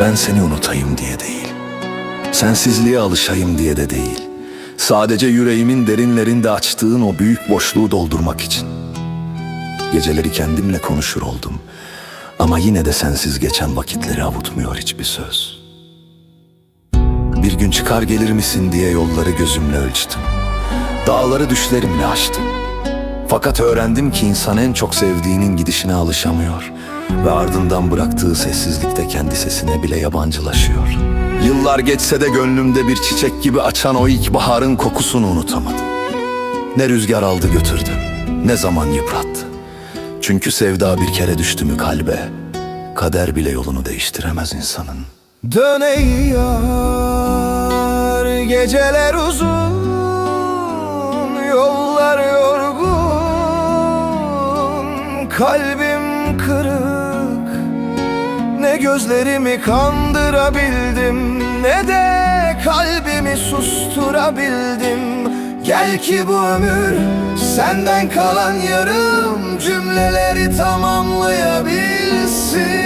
Ben seni unutayım diye değil. Sensizliğe alışayım diye de değil. Sadece yüreğimin derinlerinde açtığın o büyük boşluğu doldurmak için. Geceleri kendimle konuşur oldum. Ama yine de sensiz geçen vakitleri avutmuyor hiçbir söz. Bir gün çıkar gelir misin diye yolları gözümle ölçtüm. Dağları düşlerimle aştım. Fakat öğrendim ki insan en çok sevdiğinin gidişine alışamıyor. Ve ardından bıraktığı sessizlikte kendi sesine bile yabancılaşıyor. Yıllar geçse de gönlümde bir çiçek gibi açan o ilkbaharın kokusunu unutamadım. Ne rüzgar aldı götürdü, ne zaman yıprattı. Çünkü sevda bir kere düştü mü kalbe, kader bile yolunu değiştiremez insanın. Dön ey yar Geceler uzun Kalbim kırık. Ne gözlerimi kandırabildim Ne de kalbimi susturabildim. Gel ki bu ömür Senden kalan yarım Cümleleri tamamlayabilsin